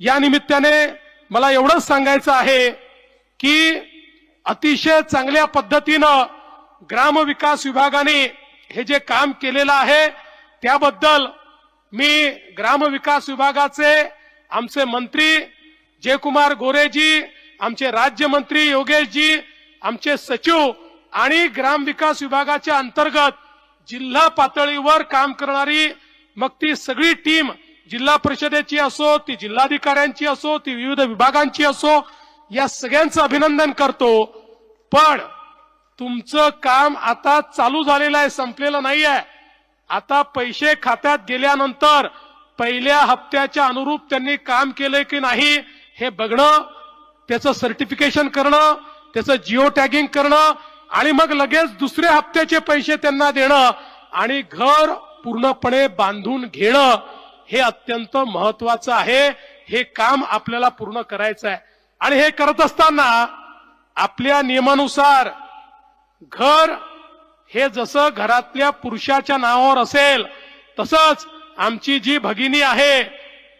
या निमित्ताने मला एवढंच सांगायचं आहे की अतिशय चांगल्या पद्धतीनं ग्रामविकास विभागाने हे जे काम केलेलं आहे त्याबद्दल मी ग्रामविकास विभागाचे आमचे मंत्री जयकुमार गोरेजी आमचे राज्यमंत्री योगेशजी आमचे सचिव आणि ग्रामविकास विभागाच्या अंतर्गत जिल्हा पातळीवर काम करणारी मग ती सगळी टीम जिल्हा परिषदेची असो ती जिल्हाधिकाऱ्यांची असो ती विविध विभागांची असो या सगळ्यांचं अभिनंदन करतो. पण तुमचं काम आता चालू झालेलं आहे संपलेलं नाही आहे. आता पैसे खात्यात गेल्यानंतर पहिल्या हप्त्याच्या अनुरूप त्यांनी काम केलंय की नाही हे बघणं त्याचं सर्टिफिकेशन करणं त्याचं जिओ टॅगिंग करणं आणि मग लगेच दुसऱ्या हप्त्याचे पैसे त्यांना देणं आणि घर पूर्णपणे बांधून घेणं. हे अत्यंत महत्वाचं आहे. हे काम आपल्याला पूर्ण करायचं आहे. आणि हे करत असताना आपल्या नियमानुसार घर हे जसं घरातल्या पुरुषाच्या नावावर असेल तसंच आमची जी भगिनी आहे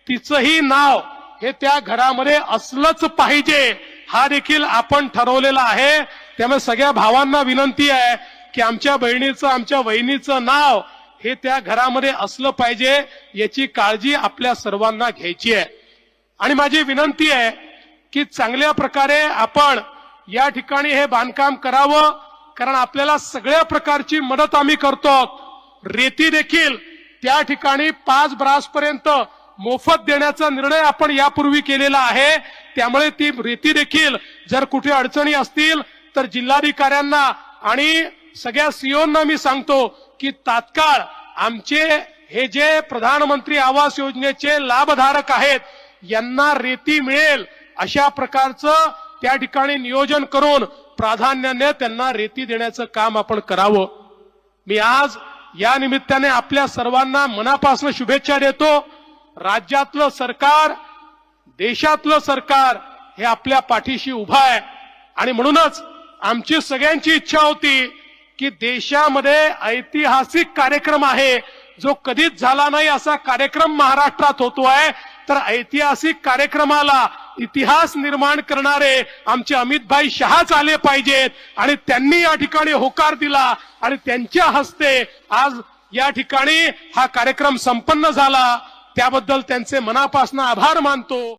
तिचंही नाव हे त्या घरामध्ये असलंच पाहिजे. हा देखील आपण ठरवलेला आहे. त्यामुळे सगळ्या भावांना विनंती आहे की आमच्या बहिणीचं आमच्या वहिनीचं नाव हे त्या घरामध्ये असलं पाहिजे याची काळजी आपल्या सर्वांना घ्यायची आहे. आणि माझी विनंती आहे की चांगल्या प्रकारे आपण या ठिकाणी हे बांधकाम करावं कारण आपल्याला सगळ्या प्रकारची मदत आम्ही करतो. रेती देखील त्या ठिकाणी पाच ब्रास पर्यंत मोफत देण्याचा निर्णय आपण यापूर्वी केलेला आहे. त्यामुळे ती रेती देखील जर कुठे अडचणी असतील तर जिल्हाधिकाऱ्यांना आणि सगळ्या सीओना मी सांगतो की तात्काळ आमचे हे जे प्रधानमंत्री आवास योजनेचे लाभधारक आहेत यांना रेती मिळेल अशा प्रकारचं त्या ठिकाणी नियोजन करून प्राधान्याने त्यांना रेती देण्याचं काम आपण करावं. मी आज या निमित्ताने आपल्या सर्वांना मनापासून शुभेच्छा देतो. राज्यातलं सरकार देशातलं सरकार हे आपल्या पाठीशी उभं आहे. आणि म्हणूनच आमची सगळ्यांची इच्छा होती की देशामध्ये ऐतिहासिक कार्यक्रम आहे. जो कधीच झाला नाही असा कार्यक्रम महाराष्ट्रात होतोय तर ऐतिहासिक कार्यक्रमाला इतिहास निर्माण करणारे आमचे अमितभाई शहाच आले पाहिजेत आणि त्यांनी या ठिकाणी होकार दिला आणि त्यांच्या हस्ते आज या ठिकाणी हा कार्यक्रम संपन्न झाला. त्याबद्दल त्यांचे मनापासून आभार मानतो.